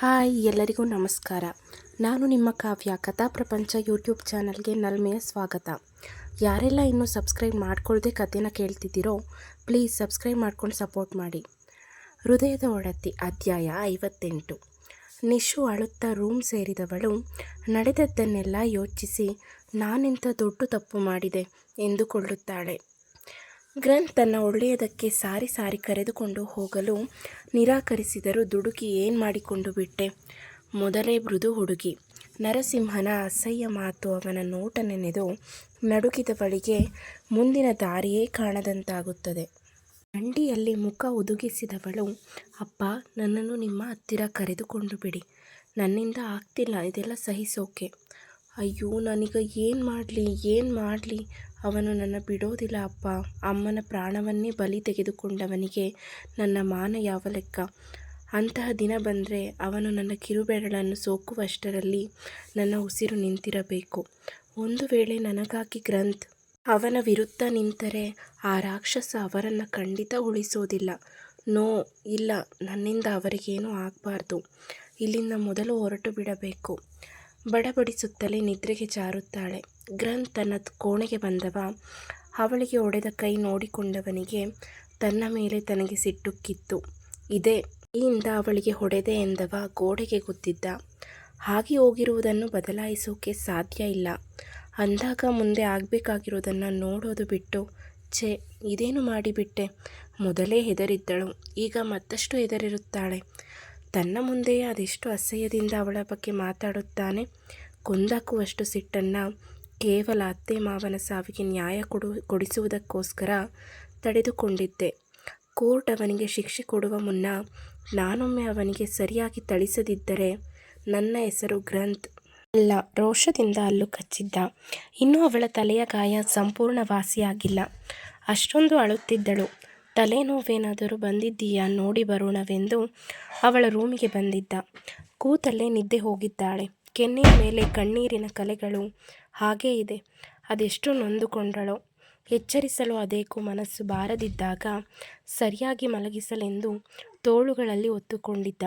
Hi ಎಲ್ಲರಿಗೂ ನಮಸ್ಕಾರ. ನಾನು ನಿಮ್ಮ ಕಾವ್ಯ, ಕಥಾ ಪ್ರಪಂಚ ಯೂಟ್ಯೂಬ್ ಚಾನಲ್ಗೆ ನಲ್ಮೆಯ ಸ್ವಾಗತ. ಯಾರೆಲ್ಲ ಇನ್ನೂ ಸಬ್ಸ್ಕ್ರೈಬ್ ಮಾಡ್ಕೊಳ್ಳದೆ ಕಥೆನ ಕೇಳ್ತಿದ್ದೀರೋ, ಪ್ಲೀಸ್ ಸಬ್ಸ್ಕ್ರೈಬ್ ಮಾಡ್ಕೊಂಡು ಸಪೋರ್ಟ್ ಮಾಡಿ. ಹೃದಯದ ಒಡತಿ ಅಧ್ಯಾಯ ಐವತ್ತೆಂಟು. ನಿಶು ಅಳುತ್ತಾ ರೂಮ್ ಸೇರಿದವಳು, ನಡೆದದ್ದನ್ನೆಲ್ಲ ಯೋಚಿಸಿ ನಾನೆಂಥ ದೊಡ್ಡ ತಪ್ಪು ಮಾಡಿದೆ ಎಂದುಕೊಳ್ಳುತ್ತಾಳೆ. ಗ್ರಂಥ್ ತನ್ನ ಒಳ್ಳೆಯದಕ್ಕೆ ಸಾರಿ ಸಾರಿ ಕರೆದುಕೊಂಡು ಹೋಗಲು ನಿರಾಕರಿಸಿದರು ದುಡುಕಿ ಏನು ಮಾಡಿಕೊಂಡು ಬಿಟ್ಟೆ? ಮೊದಲೇ ಮೃದು ಹುಡುಗಿ. ನರಸಿಂಹನ ಅಸಹ್ಯ ಮಾತು ಅವನ ನೋಟ ನೆನೆದು ನಡುಕಿದವಳಿಗೆ ಮುಂದಿನ ದಾರಿಯೇ ಕಾಣದಂತಾಗುತ್ತದೆ. ಅಂಡಿಯಲ್ಲಿ ಮುಖ ಉದುಗಿಸಿದವಳು, ಅಪ್ಪ, ನನ್ನನ್ನು ನಿಮ್ಮ ಹತ್ತಿರ ಕರೆದುಕೊಂಡು ಬಿಡಿ. ನನ್ನಿಂದ ಆಗ್ತಿಲ್ಲ, ಇದೆಲ್ಲ ಸಹಿಸೋಕೆ. ಅಯ್ಯೋ, ನಾನೀಗ ಏನು ಮಾಡಲಿ ಏನು ಮಾಡಲಿ? ಅವನು ನನ್ನ ಬಿಡೋದಿಲ್ಲ ಅಪ್ಪ. ಅಮ್ಮನ ಪ್ರಾಣವನ್ನೇ ಬಲಿ ತೆಗೆದುಕೊಂಡವನಿಗೆ ನನ್ನ ಮಾನ ಯಾವ ಲೆಕ್ಕ? ಅಂತಹ ದಿನ ಬಂದರೆ ಅವನು ನನ್ನ ಕಿರುಬೆರಳನ್ನು ಸೋಕುವಷ್ಟರಲ್ಲಿ ನನ್ನ ಉಸಿರು ನಿಂತಿರಬೇಕು. ಒಂದು ವೇಳೆ ನನಗಾಗಿ ಗ್ರಂಥ್ ಅವನ ವಿರುದ್ಧ ನಿಂತರೆ ಆ ರಾಕ್ಷಸ ಅವರನ್ನು ಖಂಡಿತ ಉಳಿಸೋದಿಲ್ಲ. ನೋ, ಇಲ್ಲ, ನನ್ನಿಂದ ಅವರಿಗೇನೂ ಆಗಬಾರ್ದು. ಇಲ್ಲಿಂದ ಮೊದಲು ಹೊರಟು ಬಿಡಬೇಕು. ಬಡಬಡಿಸುತ್ತಲೇ ನಿದ್ರೆಗೆ ಜಾರುತ್ತಾಳೆ. ಗ್ರಂಥ್ ತನ್ನ ಕೋಣೆಗೆ ಬಂದವ. ಅವಳಿಗೆ ಒಡೆದ ಕೈ ನೋಡಿಕೊಂಡವನಿಗೆ ತನ್ನ ಮೇಲೆ ತನಗೆ ಸಿಟ್ಟುಕ್ಕಿತ್ತು ಇದೇ ಈಯಿಂದ ಅವಳಿಗೆ ಹೊಡೆದೆ ಎಂದವ ಗೋಡೆಗೆ ಗೊತ್ತಿದ್ದ. ಹಾಗೆ ಹೋಗಿರುವುದನ್ನು ಬದಲಾಯಿಸೋಕೆ ಸಾಧ್ಯ ಇಲ್ಲ. ಅಂದಾಗ ಮುಂದೆ ಆಗಬೇಕಾಗಿರೋದನ್ನು ನೋಡೋದು ಬಿಟ್ಟು, ಛೇ, ಇದೇನು ಮಾಡಿಬಿಟ್ಟೆ? ಮೊದಲೇ ಹೆದರಿದ್ದಳು. ಈಗ ಮತ್ತಷ್ಟು ಹೆದರಿರುತ್ತಾಳೆ. ತನ್ನ ಮುಂದೆಯೇ ಅದೆಷ್ಟು ಅಸಹ್ಯದಿಂದ ಅವಳ ಬಗ್ಗೆ ಮಾತಾಡುತ್ತಾನೆ. ಕೊಂದಾಕುವಷ್ಟು ಸಿಟ್ಟನ್ನು ಕೇವಲ ಅತ್ತೆ ಮಾವನ ಸಾವಿಗೆ ನ್ಯಾಯ ಕೊಡು, ಕೊಡಿಸುವುದಕ್ಕೋಸ್ಕರ ತಡೆದುಕೊಂಡಿದ್ದೆ. ಕೋರ್ಟ್ ಅವನಿಗೆ ಶಿಕ್ಷೆ ಕೊಡುವ ಮುನ್ನ ನಾನೊಮ್ಮೆ ಅವನಿಗೆ ಸರಿಯಾಗಿ ಥಳಿಸದಿದ್ದರೆ ನನ್ನ ಹೆಸರು ಗ್ರಂಥ್ ಅಲ್ಲ, ರೋಷದಿಂದ ಅಲ್ಲು ಕಚ್ಚಿದ್ದ. ಇನ್ನೂ ಅವಳ ತಲೆಯ ಗಾಯ ಸಂಪೂರ್ಣ ವಾಸಿಯಾಗಿಲ್ಲ ಅಷ್ಟೊಂದು ಅಳುತ್ತಿದ್ದಳು. ತಲೆನೋವೇನಾದರೂ ಬಂದಿದ್ದೀಯಾ? ನೋಡಿ ಬರೋಣವೆಂದು ಅವಳ ರೂಮಿಗೆ ಬಂದಿದ್ದ. ಕೂತಲ್ಲೇ ನಿದ್ದೆ ಹೋಗಿದ್ದಾಳೆ. ಕೆನ್ನೆಯ ಮೇಲೆ ಕಣ್ಣೀರಿನ ಕಲೆಗಳು ಹಾಗೇ ಇದೆ. ಅದೆಷ್ಟು ನೊಂದುಕೊಂಡಳು. ಎಚ್ಚರಿಸಲು ಅದೇಕೋ ಮನಸ್ಸು ಬಾರದಿದ್ದಾಗ ಸರಿಯಾಗಿ ಮಲಗಿಸಲೆಂದು ತೋಳುಗಳಲ್ಲಿ ಒತ್ತುಕೊಂಡಿದ್ದ.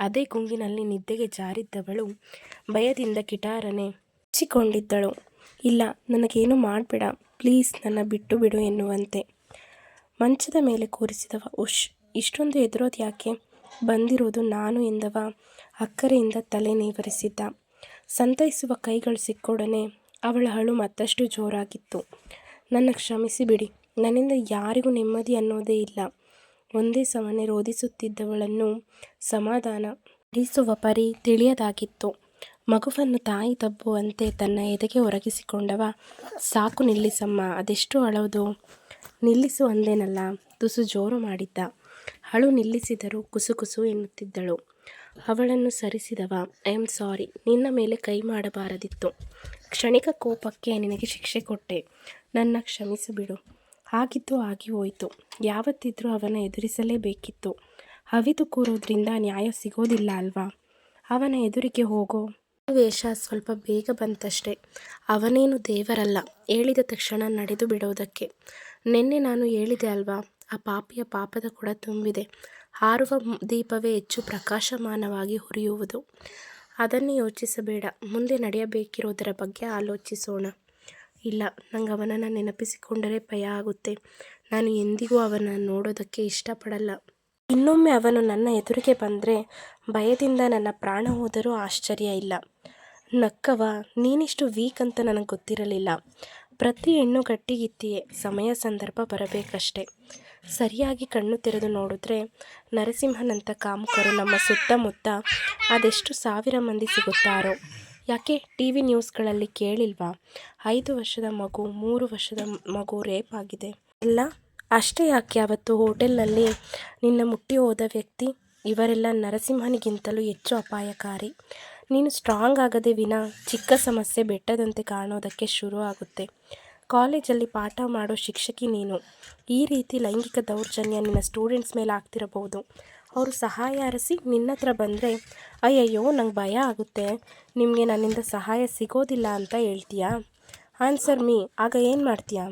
ಅದೇ ಗುಂಗಿನಲ್ಲಿ ನಿದ್ದೆಗೆ ಜಾರಿದ್ದವಳು ಭಯದಿಂದ ಕಿಟಾರನೆ ಹಚ್ಚಿಕೊಂಡಿದ್ದಳು. ಇಲ್ಲ, ನನಗೇನು ಮಾಡಬೇಡ. ಪ್ಲೀಸ್ ನನ್ನ ಬಿಟ್ಟು ಬಿಡು ಎನ್ನುವಂತೆ. ಮಂಚದ ಮೇಲೆ ಕೂರಿಸಿದವ. ಉಶ್ ಇಷ್ಟೊಂದು ಎದುರೋದು ಯಾಕೆ? ಬಂದಿರೋದು ನಾನು ಎಂದವ. ಅಕ್ಕರೆಯಿಂದ ತಲೆ ನೇವರಿಸಿದ್ದ. ಸಂತೈಸುವ ಕೈಗಳು ಸಿಕ್ಕೊಡನೆ ಅವಳ ಹಳು ಮತ್ತಷ್ಟು ಜೋರಾಗಿತ್ತು. ನನ್ನ ಕ್ಷಮಿಸಿ ಬಿಡಿ. ನನ್ನಿಂದ ಯಾರಿಗೂ ನೆಮ್ಮದಿ ಅನ್ನೋದೇ ಇಲ್ಲ. ಒಂದೇ ಸಮನೆ ರೋಧಿಸುತ್ತಿದ್ದವಳನ್ನು ಸಮಾಧಾನ ಪಡಿಸುವ ಪರಿ ತಿಳಿಯದಾಗಿತ್ತು. ಮಗುವನ್ನು ತಾಯಿ ತಬ್ಬುವಂತೆ ತನ್ನ ಎದೆಗೆ ಒರಗಿಸಿಕೊಂಡವ. ಸಾಕು ನಿಲ್ಲಿಸಮ್ಮ, ಅದೆಷ್ಟು ಅಳೋದು? ನಿಲ್ಲಿಸು ಅಂದೇನಲ್ಲ. ತುಸು ಜೋರು ಮಾಡಿದ್ದ. ಅಳು ನಿಲ್ಲಿಸಿದರೂ ಕುಸು ಕುಸು ಎನ್ನುತ್ತಿದ್ದಳು. ಅವಳನ್ನು ಸರಿಸಿದವ. I am sorry. ನಿನ್ನ ಮೇಲೆ ಕೈ ಮಾಡಬಾರದಿತ್ತು. ಕ್ಷಣಿಕ ಕೋಪಕ್ಕೆ ನಿನಗೆ ಶಿಕ್ಷೆ ಕೊಟ್ಟೆ. ನನ್ನ ಕ್ಷಮಿಸಿಬಿಡು ಆಗಿದ್ದು ಆಗಿ ಹೋಯಿತು. ಯಾವತ್ತಿದ್ರೂ ಅವನ ಎದುರಿಸಲೇಬೇಕಿತ್ತು. ಹವಿದು ಕೂರೋದ್ರಿಂದ ನ್ಯಾಯ ಸಿಗೋದಿಲ್ಲ ಅಲ್ವಾ? ಅವನ ಎದುರಿಗೆ ಹೋಗೋ ವೇಷ ಸ್ವಲ್ಪ ಬೇಗ ಬಂತಷ್ಟೆ. ಅವನೇನು ದೇವರಲ್ಲ. ಹೇಳಿದ ತಕ್ಷಣ ನಡೆದು ಬಿಡೋದಕ್ಕೆ. ನಿನ್ನೆ ನಾನು ಹೇಳಿದೆ ಅಲ್ವಾ, ಆ ಪಾಪಿಯ ಪಾಪದ ಕೂಡ ತುಂಬಿದೆ. ಹಾರುವ ದೀಪವೇ ಹೆಚ್ಚು ಪ್ರಕಾಶಮಾನವಾಗಿ ಹುರಿಯುವುದು. ಅದನ್ನು ಯೋಚಿಸಬೇಡ, ಮುಂದೆ ನಡೆಯಬೇಕಿರೋದರ ಬಗ್ಗೆ ಆಲೋಚಿಸೋಣ. ಇಲ್ಲ, ನಂಗೆ ಅವನನ್ನು ನೆನಪಿಸಿಕೊಂಡರೆ ಭಯ ಆಗುತ್ತೆ. ನಾನು ಎಂದಿಗೂ ಅವನನ್ನು ನೋಡೋದಕ್ಕೆ ಇಷ್ಟಪಡಲ್ಲ. ಇನ್ನೊಮ್ಮೆ ಅವನು ನನ್ನ ಎದುರಿಗೆ ಬಂದರೆ ಭಯದಿಂದ ನನ್ನ ಪ್ರಾಣ ಹೋದರೂ ಆಶ್ಚರ್ಯ ಇಲ್ಲ. ನಕ್ಕವ, ನೀನಿಷ್ಟು ವೀಕ್ ಅಂತ ನನಗೆ ಗೊತ್ತಿರಲಿಲ್ಲ. ಪ್ರತಿ ಹೆಣ್ಣು ಗಟ್ಟಿಗಿತ್ತಿಯೇ ಸಮಯ ಸಂದರ್ಭ ಬರಬೇಕಷ್ಟೆ. ಸರಿಯಾಗಿ ಕಣ್ಣು ತೆರೆದು ನೋಡಿದ್ರೆ ನರಸಿಂಹನಂಥ ಕಾಮುಕರು ನಮ್ಮ ಸುತ್ತಮುತ್ತ ಅದೆಷ್ಟು ಸಾವಿರ ಮಂದಿ ಸಿಗುತ್ತಾರೋ. ಯಾಕೆ ಟಿ ವಿ ನ್ಯೂಸ್ಗಳಲ್ಲಿ ಕೇಳಿಲ್ವಾ? ಐದು ವರ್ಷದ ಮಗು, ಮೂರು ವರ್ಷದ ಮಗು ರೇಪ್ ಆಗಿದೆ. ಇಲ್ಲ, ಅಷ್ಟೇ ಯಾಕೆ? ಅವತ್ತು ಹೋಟೆಲ್ನಲ್ಲಿ ನಿನ್ನ ಮುಟ್ಟಿ ಹೋದ ವ್ಯಕ್ತಿ, ಇವರೆಲ್ಲ ನರಸಿಂಹನಿಗಿಂತಲೂ ಹೆಚ್ಚು ಅಪಾಯಕಾರಿ. ನೀನು ಸ್ಟ್ರಾಂಗ್ ಆಗದೆ ವಿನ ಚಿಕ್ಕ ಸಮಸ್ಯೆ ಬೆಟ್ಟದಂತೆ ಕಾಣೋದಕ್ಕೆ ಶುರು ಆಗುತ್ತೆ. ಕಾಲೇಜಲ್ಲಿ ಪಾಠ ಮಾಡೋ ಶಿಕ್ಷಕಿ ನೀನು. ಈ ರೀತಿ ಲೈಂಗಿಕ ದೌರ್ಜನ್ಯ ನಿನ್ನ ಸ್ಟೂಡೆಂಟ್ಸ್ ಮೇಲೆ ಆಗ್ತಿರಬಹುದು. ಅವರು ಸಹಾಯ ಅರಸಿ ನಿನ್ನ ಹತ್ರ ಬಂದರೆ, ಅಯ್ಯಯ್ಯೋ, ನಂಗೆ ಭಯ ಆಗುತ್ತೆ. ನಿಮಗೆ ನನ್ನಿಂದ ಸಹಾಯ ಸಿಗೋದಿಲ್ಲ ಅಂತ ಹೇಳ್ತೀಯಾ? ಆನ್ಸರ್ ಮೀ ಆಗ ಏನು ಮಾಡ್ತೀಯಾ?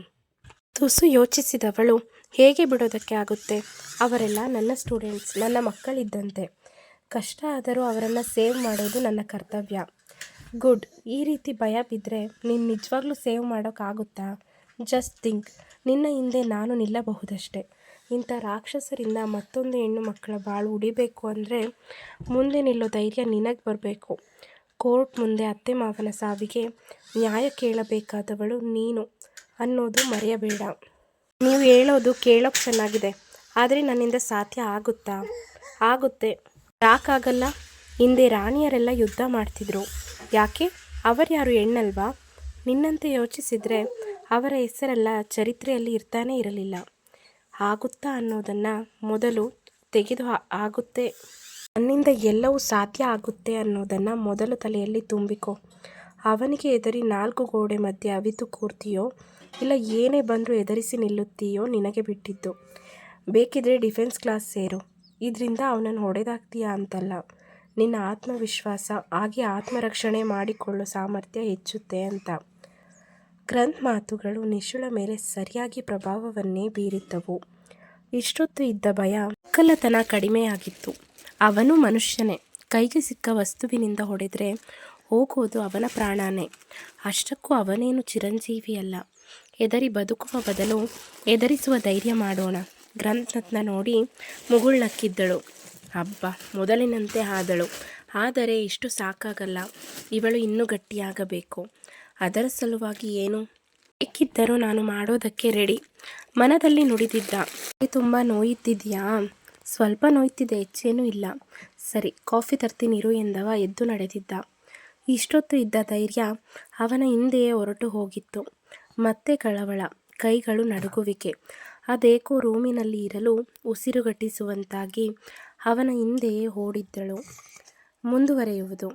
ತುಸು ಯೋಚಿಸಿದವಳು, ಹೇಗೆ ಬಿಡೋದಕ್ಕೆ ಆಗುತ್ತೆ? ಅವರೆಲ್ಲ ನನ್ನ ಸ್ಟೂಡೆಂಟ್ಸ್ ನನ್ನ ಮಕ್ಕಳಿದ್ದಂತೆ. ಕಷ್ಟ ಆದರೂ ಅವರನ್ನು ಸೇವ್ ಮಾಡೋದು ನನ್ನ ಕರ್ತವ್ಯ. ಗುಡ್. ಈ ರೀತಿ ಭಯ ಬಿದ್ದರೆ ನೀನು ನಿಜವಾಗ್ಲೂ ಸೇವ್ ಮಾಡೋಕ್ಕಾಗುತ್ತಾ ಜಸ್ಟ್ ಥಿಂಕ್. ನಿನ್ನ ಹಿಂದೆ ನಾನು ನಿಲ್ಲಬಹುದಷ್ಟೆ. ಇಂಥ ರಾಕ್ಷಸರಿಂದ ಮತ್ತೊಂದು ಹೆಣ್ಣು ಮಕ್ಕಳ ಬಾಳು ಉಡಿಬೇಕು ಅಂದರೆ ಮುಂದೆ ನಿಲ್ಲೋ ಧೈರ್ಯ ನಿನಗೆ ಬರಬೇಕು. ಕೋರ್ಟ್ ಮುಂದೆ ಅತ್ತೆ ಮಾವನ ಸಾವಿಗೆ ನ್ಯಾಯ ಕೇಳಬೇಕಾದವಳು ನೀನು ಅನ್ನೋದು ಮರೆಯಬೇಡ. ನೀವು ಹೇಳೋದು ಕೇಳೋಕ್ಕೆ ಚೆನ್ನಾಗಿದೆ. ಆದರೆ ನನ್ನಿಂದ ಸಾಧ್ಯ ಆಗುತ್ತಾ? ಆಗುತ್ತೆ. ಯಾಕಾಗಲ್ಲ? ಹಿಂದೆ ರಾಣಿಯರೆಲ್ಲ ಯುದ್ಧ ಮಾಡ್ತಿದ್ರು. ಯಾಕೆ? ಅವರ್ಯಾರು ಹೆಣ್ಣಲ್ವಾ? ನಿನ್ನಂತೆ ಯೋಚಿಸಿದರೆ ಅವರ ಹೆಸರೆಲ್ಲ ಚರಿತ್ರೆಯಲ್ಲಿ ಇರ್ತಾನೆ ಇರಲಿಲ್ಲ. ಆಗುತ್ತಾ ಅನ್ನೋದನ್ನು ಮೊದಲು ತೆಗೆದು ಆಗುತ್ತೆ. ನನ್ನಿಂದ ಎಲ್ಲವೂ ಸಾಧ್ಯ ಆಗುತ್ತೆ ಅನ್ನೋದನ್ನು ಮೊದಲು ತಲೆಯಲ್ಲಿ ತುಂಬಿಕೊ. ಅವನಿಗೆ ಎದರಿ ನಾಲ್ಕು ಗೋಡೆ ಮಧ್ಯೆ ಅವಿತು ಕೂರ್ತೀಯೋ, ಇಲ್ಲ ಏನೇ ಬಂದರೂ ಎದರಿಸಿ ನಿಲ್ಲುತ್ತೀಯೋ ನಿನಗೆ ಬಿಟ್ಟಿದ್ದು. ಬೇಕಿದ್ರೆ ಡಿಫೆನ್ಸ್ ಕ್ಲಾಸ್ ಸೇರು. ಇದರಿಂದ ಅವನನ್ನು ಹೊಡೆದಾಗ್ತೀಯಾ ಅಂತಲ್ಲ. ನಿನ್ನ ಆತ್ಮವಿಶ್ವಾಸ ಹಾಗೆ ಆತ್ಮರಕ್ಷಣೆ ಮಾಡಿಕೊಳ್ಳೋ ಸಾಮರ್ಥ್ಯ ಹೆಚ್ಚುತ್ತೆ ಅಂತ. ಗ್ರಂಥ್ ಮಾತುಗಳು ನಿಶುಳ ಮೇಲೆ ಸರಿಯಾಗಿ ಪ್ರಭಾವವನ್ನೇ ಬೀರಿದ್ದವು. ಇಷ್ಟೊತ್ತು ಇದ್ದ ಭಯ ಒಕ್ಕಲತನ ಕಡಿಮೆಯಾಗಿತ್ತು. ಅವನು ಮನುಷ್ಯನೇ. ಕೈಗೆ ಸಿಕ್ಕ ವಸ್ತುವಿನಿಂದ ಹೊಡೆದರೆ ಹೋಗೋದು ಅವನ ಪ್ರಾಣನೇ. ಅಷ್ಟಕ್ಕೂ ಅವನೇನು ಚಿರಂಜೀವಿಯಲ್ಲ. ಎದರಿ ಬದುಕುವ ಬದಲು ಎದರಿಸುವ ಧೈರ್ಯ ಮಾಡೋಣ. ಗ್ರಂಥತ್ನ ನೋಡಿ ಮುಗುಳ್ನಕ್ಕಿದ್ದಳು ಹಬ್ಬ ಮೊದಲಿನಂತೆ ಆದಳು. ಆದರೆ ಇಷ್ಟು ಸಾಕಾಗಲ್ಲ. ಇವಳು ಇನ್ನೂ ಗಟ್ಟಿಯಾಗಬೇಕು. ಅದರ ಸಲುವಾಗಿ ಏನು? ಬೇಕಿದ್ದರೂ ನಾನು ಮಾಡೋದಕ್ಕೆ ರೆಡಿ. ಮನದಲ್ಲಿ ನುಡಿದಿದ್ದ. "ಕೈ ತುಂಬ ನೋಯುತ್ತಿದೆಯಾ ಸ್ವಲ್ಪ ನೋಯ್ತಿದೆ, ಹೆಚ್ಚೇನೂ ಇಲ್ಲ. ಸರಿ, ಕಾಫಿ ತರ್ತೀನಿರು ಎಂದವ ಎದ್ದು ನಡೆದಿದ್ದ. ಇಷ್ಟೊತ್ತು ಇದ್ದ ಧೈರ್ಯ ಅವನ ಹಿಂದೆಯೇ ಹೊರಟು ಹೋಗಿತ್ತು. ಮತ್ತೆ ಕಳವಳ. ಕೈಗಳು ನಡುಗುವಿಕೆ. ಅದೇಕೋ ರೂಮಿನಲ್ಲಿ ಇರಲು ಉಸಿರುಗಟ್ಟಿಸುವಂತಾಗಿ ಅವನ ಹಿಂದೆಯೇ ಓಡಿದ್ದಳು. ಮುಂದುವರೆಯುವುದು.